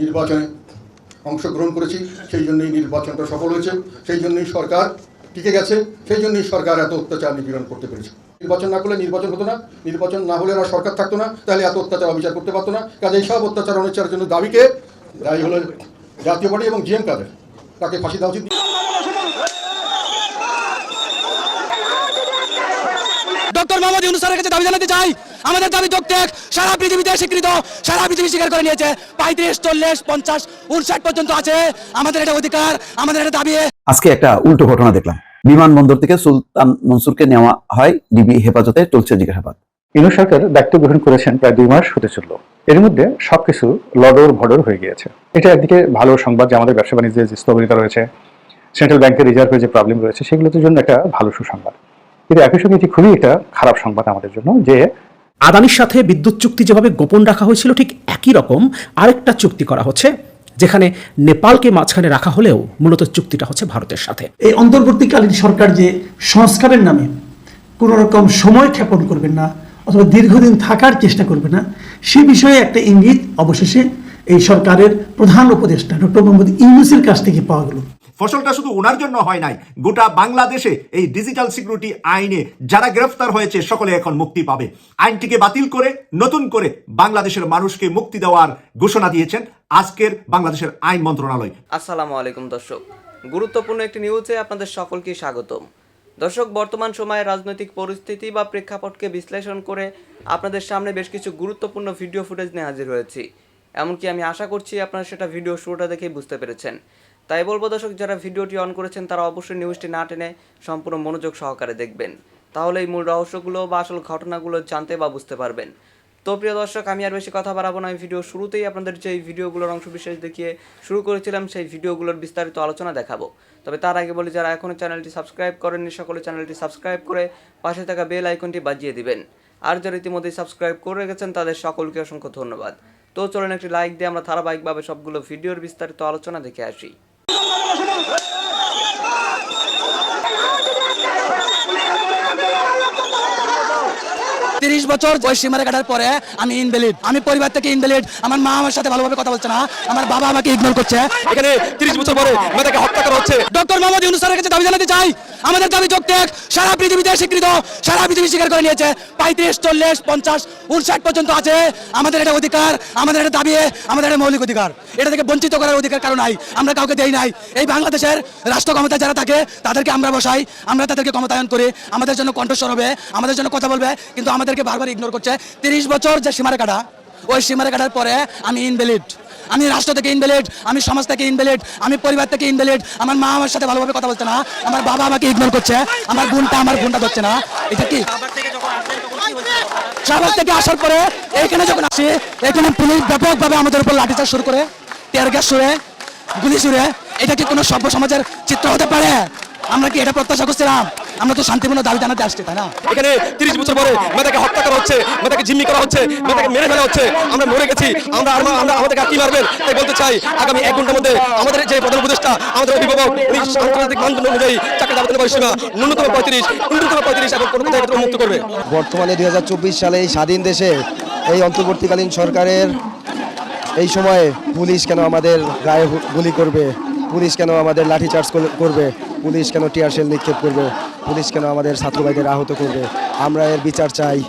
নির্বাচনে অংশগ্রহণ করেছি, সেই জন্যই নির্বাচনটা সফল হয়েছে, সেই জন্যই সরকার টিকে গেছে, সেই জন্যই সরকার এত অত্যাচার নিপীড়ন করতে পেরেছে। নির্বাচন না করলে নির্বাচন হতো না, নির্বাচন না হলে আর সরকার থাকতো না, তাহলে এত অত্যাচার অবিচার করতে পারতো না। কাজে সব অত্যাচার অনিচ্ছার জন্য দাবিকে দায়ী হলো জাতীয় পার্টি এবং জিএম কাদের, তাকে ফাঁসি দেওয়া উচিত। ডক্টর মোহাম্মদ ইউনুস স্যারের কাছে দাবি জানাতে চাই। আমাদের দাবি যৌক্তিক সারা পৃথিবীতে স্বীকৃত সারা পৃথিবী স্বীকার করে নিয়েছে। পঁয়ত্রিশ চল্লিশ পঞ্চাশ উনষাট পর্যন্ত আছে। আমাদের এটা অধিকার আমাদের এটা দাবি। আজকে একটা উল্টো ঘটনা দেখলাম। বিমানবন্দর থেকে সুলতান মনসুরকে নেওয়া হয় ডিবি হেফাজতে চলছে জিজ্ঞাসাবাদ ইনু সরকার দায়িত্ব গ্রহণ করেছেন প্রায় দুই মাস হতে চলল। এর মধ্যে সবকিছু লডর ভডর হয়ে গিয়েছে। এটা একদিকে ভালো সংবাদ যে আমাদের ব্যবসা বাণিজ্যের যে স্থবিরতা রয়েছে সেন্ট্রাল ব্যাংকের রিজার্ভের যে প্রবলেম রয়েছে সেগুলোর জন্য একটা ভালো সুসংবাদ। কিন্তু একই সঙ্গে এটি খুবই একটা খারাপ সংবাদ আমাদের জন্য যে আদানির সাথে বিদ্যুৎ চুক্তি যেভাবে গোপন রাখা হয়েছিল ঠিক একই রকম আরেকটা চুক্তি করা হচ্ছে যেখানে নেপালকে মাঝখানে রাখা হলেও মূলত চুক্তিটা হচ্ছে ভারতের সাথে। এই অন্তর্বর্তীকালীন সরকার যে সংস্কারের নামে কোনো রকম সময় ক্ষেপণ করবেন না অথবা দীর্ঘদিন থাকার চেষ্টা করবে না সে বিষয়ে একটা ইঙ্গিত অবশেষে এই সরকারের প্রধান উপদেষ্টা ডক্টর মোহাম্মদ ইউনুসের কাছ থেকে পাওয়া গেল। ফসলটা শুধু ওনার জন্য হয় নাই, গোটা বাংলাদেশে এই ডিজিটাল সিকিউরিটি আইনে যারা গ্রেফতার হয়েছে সকলে এখন মুক্তি পাবে। আইনটিকে বাতিল করে, নতুন করে বাংলাদেশের মানুষকে মুক্তি দেওয়ার ঘোষণা দিয়েছেন আজকের বাংলাদেশের আইন মন্ত্রণালয়। আসসালামু আলাইকুম দর্শক। গুরুত্বপূর্ণ একটি নিউজে আপনাদের সকলকে স্বাগতম। দর্শক, বর্তমান সময়ে রাজনৈতিক পরিস্থিতি বা প্রেক্ষাপটকে বিশ্লেষণ করে আপনাদের সামনে বেশ কিছু গুরুত্বপূর্ণ ভিডিও ফুটেজ নিয়ে হাজির হয়েছি। এমনকি আমি আশা করছি আপনারা সেটা ভিডিও শুরুটা দেখেই বুঝতে পেরেছেন। তাই বলব দর্শক, যারা ভিডিওটি অন করেছেন, তারা অবশ্যই নিউজটি না টেনে সম্পূর্ণ মনোযোগ সহকারে দেখবেন। তাহলে এই মূল রহস্যগুলো বা আসল ঘটনাগুলো জানতে বা বুঝতে পারবেন। তো প্রিয় দর্শক, আমি আর বেশি কথা বাড়াবো না। আমি ভিডিও শুরুতেই আপনাদের যে ভিডিওগুলোর অংশ বিশেষ দেখিয়ে শুরু করেছিলাম, সেই ভিডিওগুলোর বিস্তারিত আলোচনা দেখাবো। তবে তার আগে বলি, যারা এখনও চ্যানেলটি সাবস্ক্রাইব করেননি, সকলে চ্যানেলটি সাবস্ক্রাইব করে পাশে থাকা বেল আইকনটি বাজিয়ে দিবেন। আর যারা ইতিমধ্যেই সাবস্ক্রাইব করে রেখেছেন, তাদের সকলকে অসংখ্য ধন্যবাদ। তো চলুন একটি লাইক দিয়ে আমরা ধারাবাহিকভাবে সবগুলো ভিডিওর বিস্তারিত আলোচনা দেখে আসি। তিরিশ বছর বয়স সীমারে কাটার পরে আমি ইনভ্যালিড আমি পরিবার থেকে ইনভ্যালিড আমার মা আমার সাথে ভালোভাবে কথা বলছে না। আমার বাবা আমাকে ইগনোর করছে। এখানে তিরিশ বছর পরে আমাদেরকে হত্যা করা হচ্ছে। ডক্টর মোহাম্মদ ইউনুসারের কাছে দাবি জানাতে চাই। আমাদের দাবি যৌক্তিক সারা পৃথিবীতে স্বীকৃত, সারা পৃথিবী স্বীকার করে নিয়েছে। পঁয়ত্রিশ, চল্লিশ, পঞ্চাশ, উনষাট পর্যন্ত আছে। আমাদের এটা অধিকার, আমাদের এটা দাবি, আমাদের এটা মৌলিক অধিকার। এটা থেকে বঞ্চিত করার অধিকার কারণ নাই, আমরা কাউকে দেই নাই। এই বাংলাদেশের রাষ্ট্র ক্ষমতায় যারা থাকে, তাদেরকে আমরা বসাই, আমরা তাদেরকে ক্ষমতায়ন করি। আমাদের জন্য কণ্ঠস্বর হবে, আমাদের জন্য কথা বলবে, কিন্তু আমাদেরকে বারবার ইগনোর করছে। তিরিশ বছর যে সীমারে কাটা ওই সীমারে কাটার পরে আমি ইনভ্যালিড আমি রাষ্ট্র থেকে ইনভ্যালিড আমি সমাজ থেকে ইনভ্যালিড আমি পরিবার থেকে ইনভ্যালিড আমার মা আমার সাথে ভালোভাবে কথা বলছে না। আমার বাবা আমাকে ইগনোর করছে। আমার বোনটা আমার বোনটা ধরছে না। এটা কি? শাহবাগ থেকে আসার পরে এখানে যখন আসি এখানে পুলিশ ব্যাপকভাবে আমাদের উপর লাঠিচার্জ শুরু করে টিয়ার গ্যাস ছুড়ে গুলি ছুড়ে। এটা কি কোনো সভ্য সমাজের চিত্র হতে পারে? আমরা কি এটা প্রত্যাশা করছিলাম? আমরা তো শান্তিপূর্ণ দাবি জানাতে আসছি তাই না? এখানে তিরিশ বছর পরে মেয়েটাকে হত্যা করা হচ্ছে মেয়েটাকে জিম্মি করা হচ্ছে মেয়েটাকে মেরে ফেলা হচ্ছে। আমরা মরে গেছি আমরা আর আমরা আমাদেরকে আর কি মারবেন? তাই বলতে চাই আগামী এক ঘণ্টার মধ্যে আমাদের যে প্রধান উপদেষ্টা আমাদের অভিভাবক উনি আন্তর্জাতিক মানদণ্ড অনুযায়ী চাকরি আবেদন করে সীমা ন্যূনতম পঁয়ত্রিশ ন্যূনতম পঁয়ত্রিশ এবং কোনো কোথাও মুক্ত করবে। বর্তমানে দুই হাজার চব্বিশ সালে এই স্বাধীন দেশে এই অন্তর্বর্তীকালীন সরকারের এই সময়ে পুলিশ কেন আমাদের গায়ে গুলি করবে? পুলিশ কেন আমাদের লাঠিচার্জ কর- করবে? পুলিশ কেন টিয়ারশেল নিক্ষেপ করবে? পুলিশ কেন আমাদের ছাত্রভাইদের আহত করবে? আমরা এর বিচার চাই।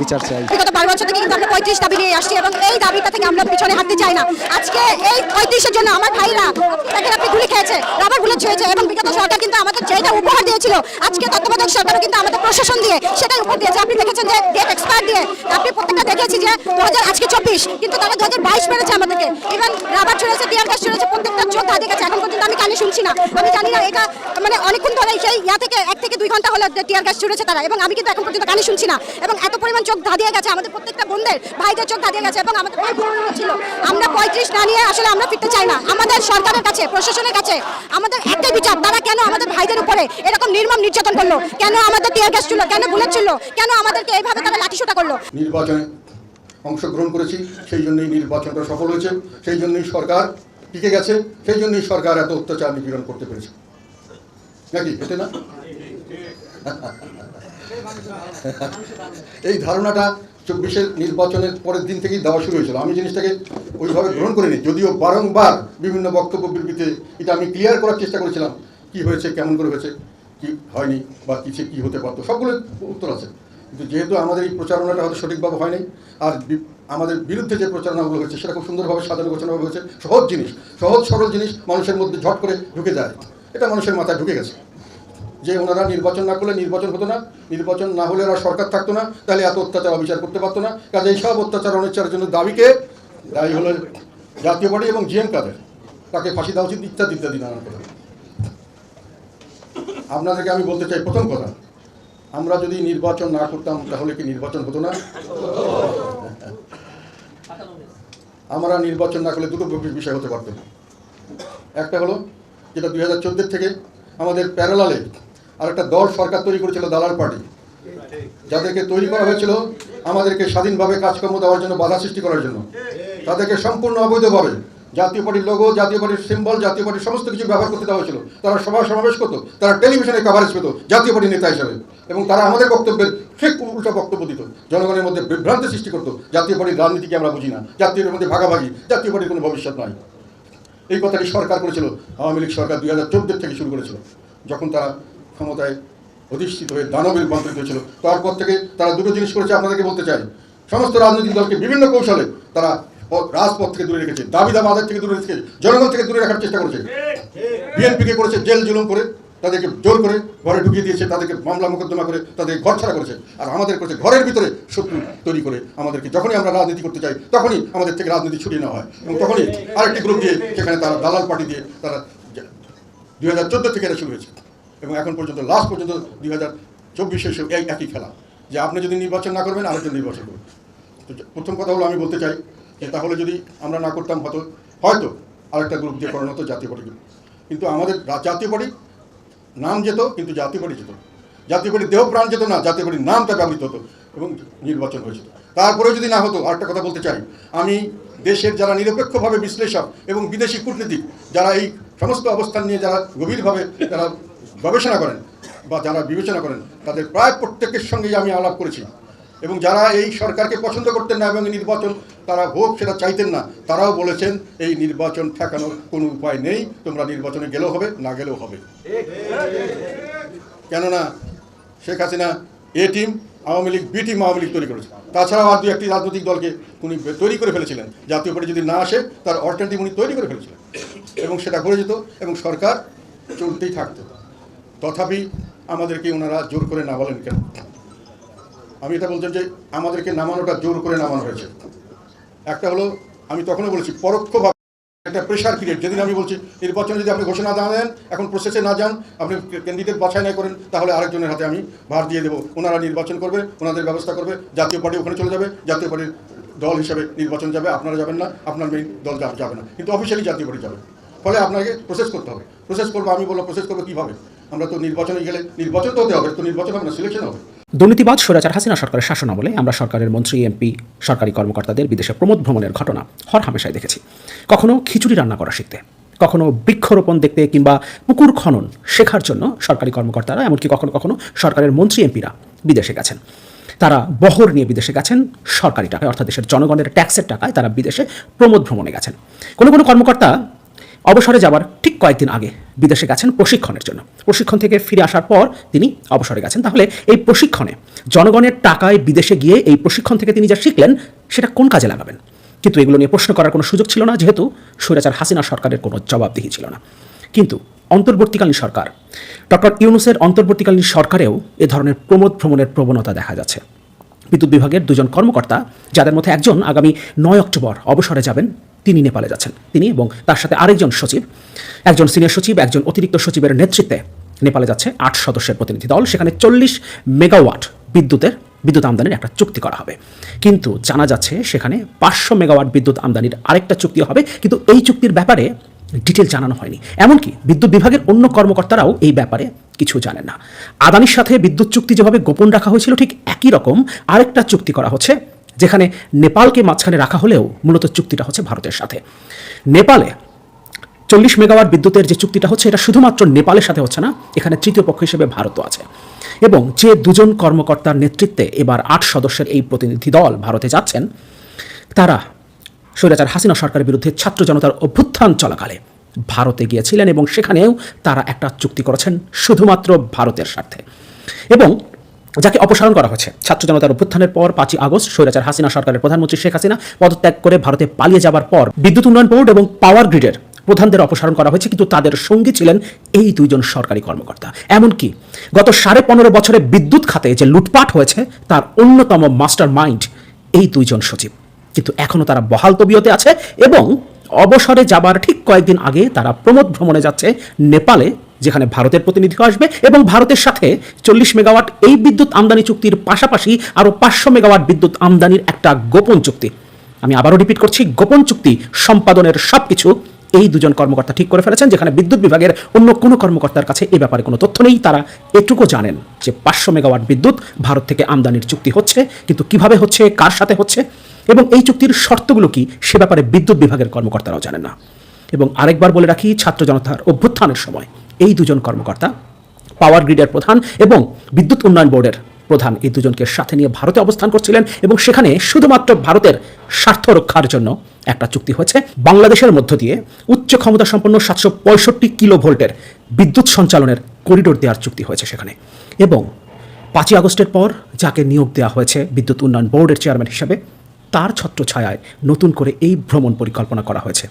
বিচার চাই। বিগত বারো বছর থেকে কিন্তু আমরা পঁয়ত্রিশ দাবি নিয়ে আসছি এবং এই দাবিটা থেকে আমরা পিছনে হাঁটতে চাই না। আজকে এই পঁয়ত্রিশের জন্য আমার ভাইরা দেখেন আপনি গুলি খেয়েছে, রাবার বুলেট ছুঁয়েছে এবং বিগত সরকার কিন্তু আমাদের যেটা উপহার দিয়েছিল। আজকে তত্ত্বাবধায়ক সরকারও কিন্তু আমাদের প্রশাসন দিয়ে সেটাই উপহার দিয়েছে। আপনি দেখেছেন যে ডেট এক্সপায়ার দিয়ে আপনি প্রত্যেকটা দেখেছি যে দু হাজার আজকে চব্বিশ, কিন্তু তারা দু হাজার বাইশ মেরেছে আমাদেরকে। ইভেন রাবার ছুঁড়েছে টিয়ার গ্যাস ছুঁড়েছে প্রত্যেকটা চোখ দাঁড়িয়ে গেছে এখন পর্যন্ত আমি কানে শুনছি না। আমি জানি না এটা মানে অনেকক্ষণ ধরে সেই ইয়া থেকে এক থেকে দুই ঘণ্টা হলো টিয়ার গ্যাস ছুঁড়েছে তারা। এবং আমি কিন্তু এখন পর্যন্ত কানে শুনছি না। এবং এত পরিমাণ চোখ ধাঁধিয়ে গেছে, আমাদের প্রত্যেকটা বোনদের, ভাইদের চোখ ধাঁধিয়ে গেছে এবং আমাদের ছিল। আমরা পঁয়ত্রিশ না নিয়ে আসলে আমরা ফিরতে চাই না। আমাদের সরকারের কাছে, প্রশাসনের কাছে, আমাদের একটাই বিচার, তারা কেন আমাদের ভাইদের উপরে এরকম নির্মম নির্যাতন করল? কেন আমাদের টিয়ার গ্যাস ছিল? কেন বুলেট ছিল? কেন আমাদেরকে এইভাবে তারা লাঠিসোটা করল? নির্বাচনে অংশগ্রহণ করেছি, সেই জন্যই নির্বাচনটা সফল হয়েছে, সেই জন্যই সরকার টিকে গেছে, সেই জন্যই সরকার এত অত্যাচার নিপীড়ন করতে পেরেছে। নাকি? এতে না? এই ধারণাটা চব্বিশের নির্বাচনের পরের দিন থেকেই দেওয়া শুরু হয়েছিল। আমি জিনিসটাকে ওইভাবে গ্রহণ করিনি, যদিও বারংবার বিভিন্ন বক্তব্য বিবৃতিতে এটা আমি ক্লিয়ার করার চেষ্টা করেছিলাম, কি হয়েছে, কেমন করে হয়েছে, কি হয়নি বা কিছু কি হতে পারতো, সবগুলো উত্তর আছে। কিন্তু যেহেতু আমাদের এই প্রচারণাটা হয়তো সঠিকভাবে হয়নি, আর আমাদের বিরুদ্ধে যে প্রচারণাগুলো হয়েছে, সেটা খুব সুন্দরভাবে সাধারণ গোছানোভাবে হয়েছে, সহজ জিনিস, সহজ সরল জিনিস মানুষের মধ্যে ঝট করে ঢুকে যায়। এটা মানুষের মাথায় ঢুকে গেছে। যে ওনারা নির্বাচন না করলে নির্বাচন হতো না, নির্বাচন না হলে ওরা সরকার থাকতো না, তাহলে এত অত্যাচার, অবিচার করতে পারতো না। কাজে এই সব অত্যাচার অনিচ্ছার জন্য দাবিকে দায়ী হলো জাতীয় পার্টি এবং জিএম কাদের। তাকে ফাঁসি দেওয়া উচিত, ইত্যাদি ইত্যাদি নানান কথা। আপনাদেরকে আমি বলতে চাই প্রথম কথা, আমরা যদি নির্বাচন না করতাম, তাহলে কি নির্বাচন হতো না? আমরা নির্বাচন না করলে দুটো বিষয় হতে পারতো। একটা হলো, যেটা দুই হাজার থেকে আমাদের প্যারালালে আর একটা দল সরকার তৈরি করেছিল দালাল পার্টি। যাদেরকে তৈরি করা হয়েছিল, আমাদেরকে স্বাধীনভাবে কাজকর্ম দেওয়ার জন্য বাধা সৃষ্টি করার জন্য। তাদেরকে সম্পূর্ণ অবৈধভাবে জাতীয় পার্টির লোগো জাতীয় পার্টির সিম্বল জাতীয় পার্টির সমস্ত কিছু ব্যবহার করতে দেওয়া হয়েছিল। তারা সভা সমাবেশ করতো, তারা টেলিভিশনে কভারেজ পেত জাতীয় পার্টির নেতা হিসাবে। এবং তারা আমাদের বক্তব্যের ঠিক উল্টা বক্তব্য দিত। জনগণের মধ্যে বিভ্রান্তি সৃষ্টি করতো, জাতীয় পার্টির রাজনীতিকে আমরা বুঝি না জাতীয় মধ্যে ভাগাভাগি, জাতীয় পার্টির কোনো ভবিষ্যৎ নয় এই কথাটি সরকার করেছিল, আওয়ামী লীগ সরকার দুই হাজার থেকে শুরু করেছিল। যখন তারা ক্ষমতায় অধিষ্ঠিত হয়ে দানবে রূপান্তরিত হয়েছিল তারপর থেকে তারা দুটো জিনিস করেছে, আপনাদেরকে বলতে চাই। সমস্ত রাজনৈতিক দলকে বিভিন্ন কৌশলে তারা রাজপথ থেকে দূরে রেখেছে দাবি দাম আদায় থেকে দূরে রেখেছে, জনগণ থেকে দূরে রাখার চেষ্টা করেছে। বিএনপিকে করেছে জেল জুলুম করে, তাদেরকে জোর করে ঘরে ঢুকিয়ে দিয়েছে, তাদেরকে মামলা মোকদ্দমা করে, তাদের ঘর ছাড়া করেছে। আর আমাদের করেছে ঘরের ভিতরে শত্রু তৈরি করে আমাদেরকে। যখনই আমরা রাজনীতি করতে চাই, তখনই আমাদের থেকে রাজনীতি ছড়িয়ে নেওয়া হয়। এবং তখনই আরেকটি গ্রুপ দিয়ে সেখানে তারা দালাল পার্টি দিয়ে তারা দুই হাজার চোদ্দ থেকে এটা শুরু হয়েছে। এবং এখন পর্যন্ত লাস্ট পর্যন্ত দুই হাজার চব্বিশে এই একই খেলা। যে আপনি যদি নির্বাচন না করবেন, আরেকজন নির্বাচন করবেন। তো প্রথম কথা হলো আমি বলতে চাই যে তাহলে যদি আমরা না করতাম, হয়তো হয়তো আরেকটা গ্রুপ দিয়ে করানো হতো জাতীয় পার্টি কিন্তু আমাদের জাতীয় পার্টি নাম যেত, কিন্তু জাতীয় পার্টি যেত জাতীয় পার্টির দেহ প্রাণ যেত না, জাতীয় পার্টির নামটা ব্যবহৃত হতো এবং নির্বাচন হয়েছিল তারপরেও যদি না হতো, আরেকটা কথা বলতে চাই। আমি দেশের যারা নিরপেক্ষভাবে বিশ্লেষক এবং বিদেশি কূটনীতিক, যারা এই সমস্ত অবস্থান নিয়ে যারা গভীরভাবে যারা গবেষণা করেন বা যারা বিবেচনা করেন, তাদের প্রায় প্রত্যেকের সঙ্গেই আমি আলাপ করেছি। এবং যারা এই সরকারকে পছন্দ করতেন না এবং নির্বাচন তারা হোক সেটা চাইতেন না, তারাও বলেছেন, এই নির্বাচন ঠেকানোর কোনো উপায় নেই, তোমরা নির্বাচনে গেলেও হবে, না গেলেও হবে। কেননা Sheikh Hasina A team, Awami League, B team Awami League তৈরি করেছে। তাছাড়াও আর দু একটি রাজনৈতিক দলকে উনি তৈরি করে ফেলেছিলেন। জাতীয় পার্টি যদি না আসে, তার অল্টারনেটিভ উনি তৈরি করে ফেলেছিলেন। এবং সেটা করে যেত এবং সরকার চলতেই থাকতো। তথাপি আমাদেরকে ওনারা জোর করে না বলেন কেন? আমি এটা বলছেন যে আমাদেরকে নামানোটা জোর করে নামানো হয়েছে। একটা হলো, আমি তখনও বলছি, পরোক্ষভাবে একটা প্রেশার ক্রিয়েট যেদিন আমি বলছি, নির্বাচনে যদি আপনি ঘোষণা না দেন, এখন প্রসেসে না যান, আপনি ক্যান্ডিডেট বাছাই না করেন, তাহলে আরেকজনের হাতে আমি ভার দিয়ে দেবো। ওনারা নির্বাচন করবে, ওনাদের ব্যবস্থা করবে, জাতীয় পার্টি ওখানে চলে যাবে, জাতীয় পার্টির দল হিসেবে নির্বাচন যাবে, আপনারা যাবেন না, আপনার মেইন দল যাবে না। কিন্তু অফিসিয়ালি জাতীয় পার্টি যাবে। ফলে আপনাকে প্রসেস করতে হবে। প্রসেস করব, আমি বলব প্রসেস করব কীভাবে? আমরা তো নির্বাচনে গেলে নির্বাচন তো হতে হবে, তো নির্বাচন হবে না সিলেকশন হবে। দুর্নীতিবাদ স্বৈরাচার হাসিনা সরকারের শাসনামলে আমরা সরকারের মন্ত্রী, এমপি, সরকারি কর্মকর্তাদের বিদেশে প্রমোদ ভ্রমণের ঘটনা হর হামেশাই দেখেছি। কখনো খিচুড়ি রান্না করা শিখতে, কখনো বৃক্ষরোপণ দেখতে কিংবা পুকুর খনন শেখার জন্য সরকারি কর্মকর্তারা, এমনকি কখনো কখনো সরকারের মন্ত্রী, এমপিরা বিদেশে গেছেন। তারা বহর নিয়ে বিদেশে গেছেন সরকারি টাকায়, অর্থাৎ দেশের জনগণের ট্যাক্সের টাকায় তারা বিদেশে প্রমোদ ভ্রমণে গেছেন। কোনো কোনো কর্মকর্তা অবসরে যাওয়ার ঠিক কয়েকদিন আগে বিদেশে গেছেন প্রশিক্ষণের জন্য। প্রশিক্ষণ থেকে ফিরে আসার পর তিনি অবসরে গেছেন। তাহলে এই প্রশিক্ষণে জনগণের টাকায় বিদেশে গিয়ে এই প্রশিক্ষণ থেকে তিনি যা শিখলেন, সেটা কোন কাজে লাগাবেন? কিন্তু এগুলো নিয়ে প্রশ্ন করার কোনো সুযোগ ছিল না, যেহেতু স্বৈরাচার হাসিনা সরকারের কোনো জবাবদিহি ছিল না। কিন্তু অন্তর্বর্তীকালীন সরকার, ডক্টর ইউনুসের অন্তর্বর্তীকালীন সরকারেও এ ধরনের প্রমোদ ভ্রমণের প্রবণতা দেখা যাচ্ছে। বিদ্যুৎ বিভাগের দুজন কর্মকর্তা, যাদের মধ্যে একজন আগামী নয় অক্টোবর অবসরে যাবেন তিনি নেপালে যাচ্ছেন। তিনি এবং তার সাথে আরেকজন সচিব, একজন সিনিয়র সচিব, একজন অতিরিক্ত সচিবের নেতৃত্বে নেপালে যাচ্ছে আট সদস্যের প্রতিনিধি দল। সেখানে চল্লিশ মেগাওয়াট বিদ্যুতের বিদ্যুৎ আমদানির একটা চুক্তি করা হবে। কিন্তু জানা যাচ্ছে সেখানে পাঁচশো মেগাওয়াট বিদ্যুৎ আমদানির আরেকটা চুক্তি হবে, কিন্তু এই চুক্তির ব্যাপারে ডিটেল জানানো হয়নি। এমনকি বিদ্যুৎ বিভাগের অন্য কর্মকর্তারাও এই ব্যাপারে কিছু জানেন না। আদানির সাথে বিদ্যুৎ চুক্তি যেভাবে গোপন রাখা হয়েছিল, ঠিক একই রকম আরেকটা চুক্তি করা হচ্ছে যেখানে নেপালকে মাঝখানে রাখা হলেও মূলত চুক্তিটা হচ্ছে ভারতের সাথে। নেপালে চল্লিশ মেগাওয়াট বিদ্যুতের যে চুক্তিটা হচ্ছে, এটা শুধুমাত্র নেপালের সাথে হচ্ছে না, এখানে তৃতীয় পক্ষ হিসেবে ভারতও আছে। এবং যে দুজন কর্মকর্তার নেতৃত্বে এবার আট সদস্যের এই প্রতিনিধি দল ভারতে যাচ্ছেন, তারা স্বৈরাচার হাসিনা সরকারের বিরুদ্ধে ছাত্র জনতার অভ্যুত্থান চলাকালে ভারতে গিয়েছিলেন এবং সেখানেও তারা একটা চুক্তি করেছেন শুধুমাত্র ভারতের স্বার্থে। এবং যাকে অপসারণ করা হয়েছে। ছাত্র জনতার অভ্যুত্থানের পর পাঁচই আগস্ট স্বৈরাচার হাসিনা সরকারের প্রধানমন্ত্রী শেখ হাসিনা পদত্যাগ করে ভারতে পালিয়ে যাবার পর বিদ্যুৎ উন্নয়ন বোর্ড এবং পাওয়ার গ্রিডের প্রধানদের অপসারণ করা হয়েছে, কিন্তু তাদের সঙ্গী ছিলেন এই দুইজন সরকারি কর্মকর্তা। এমনকি গত সাড়ে পনেরো বছরে বিদ্যুৎ খাতে যে লুটপাট হয়েছে, তার অন্যতম মাস্টার মাইন্ড এই দুইজন সচিব। কিন্তু এখনও তারা বহাল তবিয়তে আছে এবং অবসরে যাবার ঠিক কয়েকদিন আগে তারা প্রমোদ ভ্রমণে যাচ্ছে নেপালে যেখানে ভারতের প্রতিনিধি আসবে এবং ভারতের সাথে চল্লিশ মেগাওয়াট এই বিদ্যুৎ আমদানি চুক্তির পাশাপাশি আরও পাঁচশো মেগাওয়াট বিদ্যুৎ আমদানির একটা গোপন চুক্তি। আমি আবারও রিপিট করছি, গোপন চুক্তি সম্পাদনের সবকিছু এই দুজন কর্মকর্তা ঠিক করে ফেলেছেন, যেখানে বিদ্যুৎ বিভাগের অন্য কোনো কর্মকর্তার কাছে এ ব্যাপারে কোনো তথ্য নেই। তারা এটুকু জানেন যে পাঁচশো মেগাওয়াট বিদ্যুৎ ভারত থেকে আমদানির চুক্তি হচ্ছে, কিন্তু কীভাবে হচ্ছে, কার সাথে হচ্ছে, এবং এই চুক্তির শর্তগুলো কি, সে ব্যাপারে বিদ্যুৎ বিভাগের কর্মকর্তারাও জানেন না। এবং আরেকবার বলে রাখি, ছাত্র জনতার অভ্যুত্থানের সময় এই দুজন কর্মকর্তা পাওয়ার গ্রিডের প্রধান এবং বিদ্যুৎ উন্নয়ন বোর্ডের প্রধান, এই দুজনকে সাথে নিয়ে ভারতে অবস্থান করছিলেন এবং সেখানে শুধুমাত্র ভারতের স্বার্থ রক্ষার জন্য একটা চুক্তি হয়েছে। বাংলাদেশের মধ্য দিয়ে উচ্চ ক্ষমতা সম্পন্ন সাতশো পঁয়ষট্টি কিলো ভোল্টের বিদ্যুৎ সঞ্চালনের করিডোর দেওয়ার চুক্তি হয়েছে সেখানে। এবং পাঁচই আগস্টের পর যাকে নিয়োগ দেওয়া হয়েছে বিদ্যুৎ উন্নয়ন বোর্ডের চেয়ারম্যান হিসেবে, তার ছত্রছায়ায় নতুন করে এই ভ্রমণ পরিকল্পনা করা হয়েছে।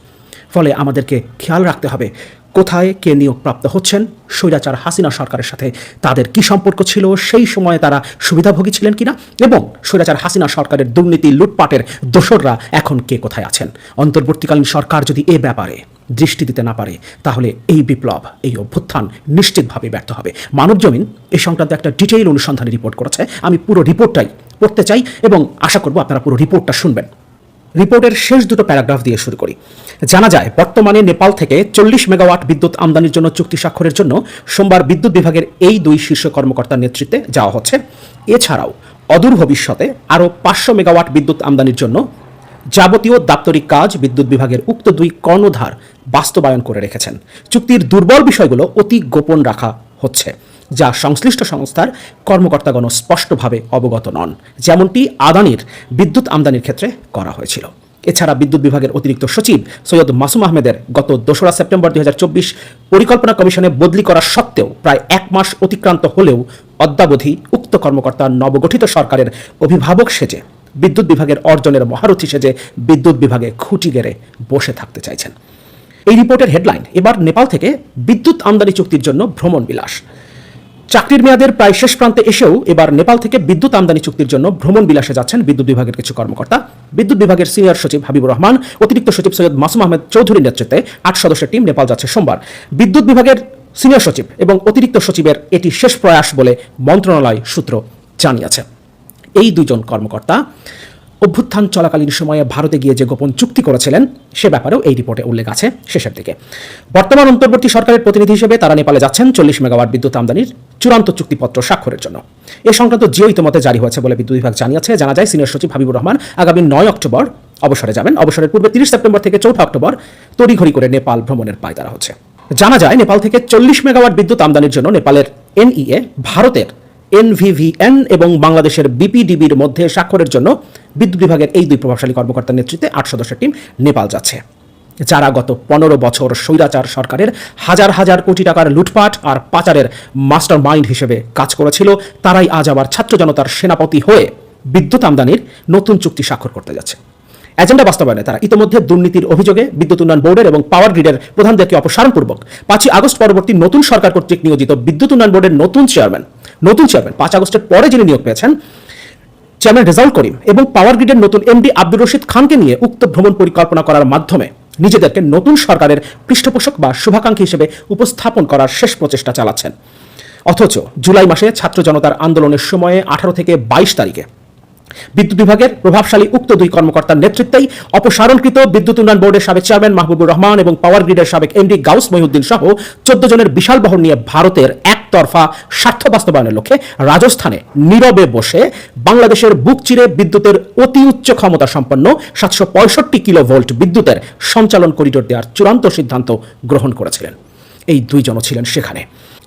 ফলে আমাদেরকে খেয়াল রাখতে হবে। কোথায় কে নিয়োগপ্রাপ্ত হচ্ছেন? স্বৈরাচার হাসিনা সরকারের সাথে তাদের কি সম্পর্ক ছিল? সেই সময়ে তারা সুবিধাভোগী ছিলেন কিনা? এবং স্বৈরাচার হাসিনা সরকারের দুর্নীতি, লুটপাটের দোসররা এখন কে কোথায় আছেন? অন্তর্বর্তীকালীন সরকার যদি এ ব্যাপারে দৃষ্টি দিতে না পারে, তাহলে এই বিপ্লব, এই অভ্যুত্থান নিশ্চিতভাবে ব্যর্থ হবে। মানব জমিন এ সংক্রান্ত একটা ডিটেইল অনুসন্ধানে রিপোর্ট করেছে। আমি পুরো রিপোর্টটাই পড়তে চাই এবং আশা করব আপনারা পুরো রিপোর্টটা শুনবেন। রিপোর্টের শেষ দুটো প্যারাগ্রাফ দিয়ে শুরু করি। জানা যায়, বর্তমানে নেপাল থেকে চল্লিশ মেগাওয়াট বিদ্যুৎ আমদানির জন্য চুক্তি স্বাক্ষরের জন্য সোমবার বিদ্যুৎ বিভাগের এই দুই শীর্ষ কর্মকর্তার নেতৃত্বে যাওয়া হচ্ছে। এছাড়াও, অদূর ভবিষ্যতে আরও পাঁচশো মেগাওয়াট বিদ্যুৎ আমদানির জন্য যাবতীয় দাপ্তরিক কাজ বিদ্যুৎ বিভাগের উক্ত দুই কর্ণধার বাস্তবায়ন করে রেখেছেন। চুক্তির দুর্বল বিষয়গুলো অতি গোপন রাখা হচ্ছে। যা সংশ্লিষ্ট সংস্থার কর্মকর্তাগণ স্পষ্টভাবে অবগত নন। যেমনটি আদানির বিদ্যুৎ আমদানির ক্ষেত্রে করা হয়েছিল। এছাড়া বিদ্যুৎ বিভাগের অতিরিক্ত সচিব সৈয়দ মাসুম আহমেদের গত দোসরা সেপ্টেম্বর দুই পরিকল্পনা কমিশনে বদলি করা সত্ত্বেও প্রায় এক মাস অতিক্রান্ত হলেও অদ্যাবধি উক্ত কর্মকর্তা নবগঠিত সরকারের অভিভাবক সেজে, বিদ্যুৎ বিভাগের অর্জনের মহারথী সেজে বিদ্যুৎ বিভাগে খুঁটি গেড়ে বসে থাকতে চাইছেন। এই রিপোর্টের হেডলাইন, এবার নেপাল থেকে বিদ্যুৎ আমদানি চুক্তির জন্য ভ্রমণ বিলাস চাকরির মেয়াদের প্রায় শেষ প্রান্তে এসেও এবার নেপাল থেকে বিদ্যুৎ আমদানি চুক্তির জন্য ভ্রমণ বিলাসে যাচ্ছেন বিদ্যুৎ বিভাগের কিছু কর্মকর্তা। বিদ্যুৎ বিভাগের সিনিয়র সচিব হাবিবুর রহমান, অতিরিক্ত সচিব সৈয়দ মাসুম আহমেদ চৌধুরীর নেতৃত্বে আট সদস্যের টিম নেপাল যাচ্ছে সোমবার। বিদ্যুৎ বিভাগের সিনিয়র সচিব এবং অতিরিক্ত সচিবের এটি শেষ প্রয়াস বলে মন্ত্রণালয় সূত্র জানিয়েছে। এই দুজন কর্মকর্তা অভ্যুত্থান চলাকালীন সময়ে ভারতে গিয়ে যে গোপন চুক্তি করেছিলেন, সে ব্যাপারেও এই রিপোর্টে উল্লেখ আছে শেষের দিকে। বর্তমান অন্তর্বর্তী সরকারের প্রতিনিধি হিসেবে তারা নেপালে যাচ্ছেন চল্লিশ মেগাওয়াট বিদ্যুৎ আমদানির চূড়ান্ত চুক্তিপত্র স্বাক্ষরের জন্য। এ সংক্রান্ত জিও ইতিমধ্যে জারি হয়েছে বলে বিদ্যুৎ বিভাগ জানিয়েছে। জানা যায়, সিনিয়র সচিব হাবিবুর রহমান আগামী নয় অক্টোবর অবসরে যাবেন। অবসরের পূর্বে তিরিশ সেপ্টেম্বর থেকে চৌঠা অক্টোবর তড়িঘড়ি করে নেপাল ভ্রমণের পায়তারা হচ্ছে। জানা যায়, নেপাল থেকে চল্লিশ মেগাওয়াট বিদ্যুৎ আমদানির জন্য নেপালের এনইএ, ভারতের এনভিভিএন এবং বাংলাদেশের বিপিডিবির মধ্যে স্বাক্ষরের জন্য বিদ্যুৎ বিভাগের এই দুই প্রভাবশালী কর্মকর্তার নেতৃত্বে আট সদস্যের টিম নেপাল যাচ্ছে, যারা গত পনেরো বছর স্বৈরাচার সরকারের হাজার হাজার কোটি টাকার লুটপাট আর পাচারের মাস্টার মাইন্ড হিসেবে কাজ করেছিল, তারাই আজ আবার ছাত্র জনতার সেনাপতি হয়ে বিদ্যুৎ আমদানির নতুন চুক্তি স্বাক্ষর করতে যাচ্ছে। এজেন্ডা বাস্তবায়নে তারা ইতিমধ্যে দুর্নীতির অভিযোগে বিদ্যুৎ উন্নয়ন বোর্ডের এবং পাওয়ার গ্রিডের প্রধানদেরকে অপসারণপূর্বক পাঁচই আগস্ট পরবর্তী নতুন সরকার কর্তৃক নিয়োজিত বিদ্যুৎ উন্নয়ন বোর্ডের নতুন চেয়ারম্যান নতুন চেয়ারম্যান, পাঁচ আগস্টের পরে যিনি নিয়োগ পেয়েছেন চেয়ারম্যান রেজাউল করিম এবং পাওয়ার গ্রিডের নতুন এমডি আব্দুর রশিদ খানকে নিয়ে উক্ত ভ্রমণ পরিকল্পনা করার মাধ্যমে নিজেদেরকে নতুন সরকারের পৃষ্ঠপোষক বা শুভাকাঙ্ক্ষী হিসেবে উপস্থাপন করার শেষ প্রচেষ্টা চালাচ্ছেন। অথচ জুলাই মাসে ছাত্র জনতার আন্দোলনের সময়ে আঠারো থেকে বাইশ তারিখে বিদ্যুৎ বিভাগের প্রভাবশালী উক্ত দুই কর্মকর্তার নেতৃত্বেই অপসারণকৃত বিদ্যুৎ উন্নয়ন বোর্ডের সাবেক চেয়ারম্যান মাহবুবুর রহমান এবং পাওয়ার গ্রিডের সাবেক এমডি গাউস মহিউদ্দিন সহ চোদ্দ জনের বিশাল বহর নিয়ে ভারতের একতরফা স্বার্থ বাস্তবায়নের লক্ষ্যে রাজস্থানে নীরবে বসে বাংলাদেশের বুক চিরে বিদ্যুতের অতি উচ্চ ক্ষমতা সম্পন্ন সাতশো পঁয়ষট্টি কিলো ভোল্ট বিদ্যুতের সঞ্চালন করিডোর দেওয়ার চূড়ান্ত সিদ্ধান্ত গ্রহণ করেছিলেন। এই দুইজনও ছিলেন সেখানে।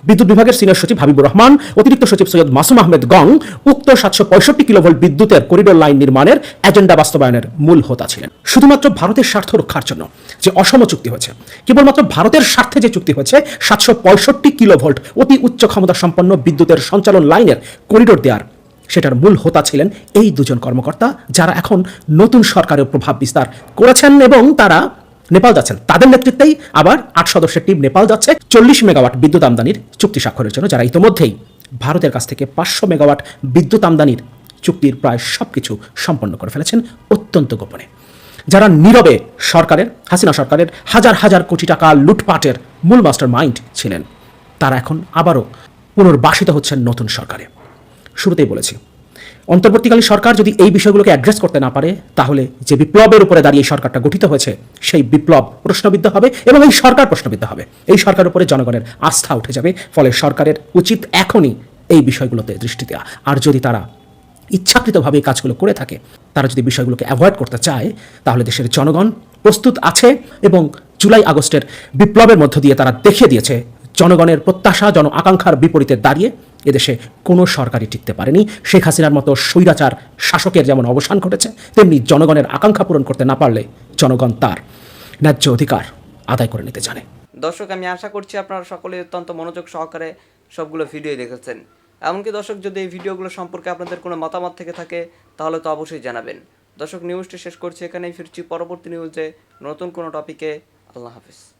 বিদ্যুৎ বিভাগের সিনিয়র সচিব হাবিবুর রহমান, অতিরিক্ত সচিব সৈয়দ মাসুম আহমেদ গং, উক্ত সাতশো পঁয়ষট্টি কিলোভোল্ট বিদ্যুতের করিডোর লাইন নির্মাণের এজেন্ডা বাস্তবায়নের মূল হোতা ছিলেন। শুধুমাত্র ভারতের স্বার্থ রক্ষার জন্য যে অসম চুক্তি হয়েছে, কেবলমাত্র ভারতের স্বার্থে যে চুক্তি হয়েছে, সাতশো পঁয়ষট্টি কিলোভোল্ট অতি উচ্চ ক্ষমতা সম্পন্ন বিদ্যুতের সঞ্চালন লাইনের করিডোর দেওয়ার সেটার মূল হোতা ছিলেন এই দুজন কর্মকর্তা যারা এখন নতুন সরকারের প্রভাব বিস্তার করেছেন এবং তারা নেপাল যাচ্ছেন। তাদের নেতৃত্বেই আবার আট সদস্যের টিম নেপাল যাচ্ছে। চল্লিশ মেগাওয়াট বিদ্যুৎ আমদানির চুক্তি স্বাক্ষরের জন্য যারা ইতোমধ্যেই ভারতের কাছ থেকে পাঁচশো মেগাওয়াট বিদ্যুৎ আমদানির চুক্তির প্রায় সবকিছু সম্পন্ন করে ফেলেছেন অত্যন্ত গোপনে। যারা নীরবে সরকারের, হাসিনা সরকারের হাজার হাজার কোটি টাকা লুটপাটের মূল মাস্টার মাইন্ড ছিলেন, তারা এখন আবারও পুনর্বাসিত হচ্ছেন নতুন সরকারে। শুরুতেই বলেছি অন্তর্বর্তীকালীন সরকার যদি এই বিষয়গুলোকে অ্যাড্রেস করতে না পারে, তাহলে যে বিপ্লবের উপরে দাঁড়িয়ে এই সরকারটা গঠিত হয়েছে, সেই বিপ্লব প্রশ্নবিদ্ধ হবে এবং এই সরকার প্রশ্নবিদ্ধ হবে। এই সরকারের উপরে জনগণের আস্থা উঠে যাবে, ফলে সরকারের উচিত এখনই এই বিষয়গুলোতে দৃষ্টি দেওয়া। আর যদি তারা ইচ্ছাকৃতভাবে এই কাজগুলো করে থাকে, তারা যদি বিষয়গুলোকে অ্যাভয়েড করতে চায়, তাহলে দেশের জনগণ প্রস্তুত আছে এবং জুলাই আগস্টের বিপ্লবের মধ্য দিয়ে তারা দেখিয়ে দিয়েছে, জনগণের প্রত্যাশা, জন আকাঙ্ক্ষার বিপরীতে দাঁড়িয়ে এদেশে কোনো সরকারই টিকতে পারেনি। শেখ হাসিনার মতো স্বৈরাচার শাসকের যেমন অবসান ঘটেছে, তেমনি জনগণের আকাঙ্ক্ষা পূরণ করতে না পারলে জনগণ তার ন্যায্য অধিকার আদায় করে নিতে জানে। দর্শক, আমি আশা করছি আপনারা সকলে অত্যন্ত মনোযোগ সহকারে সবগুলো ভিডিও দেখেছেন। এমনকি দর্শক, যদি এই ভিডিওগুলো সম্পর্কে আপনাদের কোনো মতামত থেকে থাকে, তাহলে তো অবশ্যই জানাবেন। দর্শক, নিউজটি শেষ করছি এখানেই, ফিরছি পরবর্তী নিউজে নতুন কোনো টপিকে। আল্লাহ হাফিজ।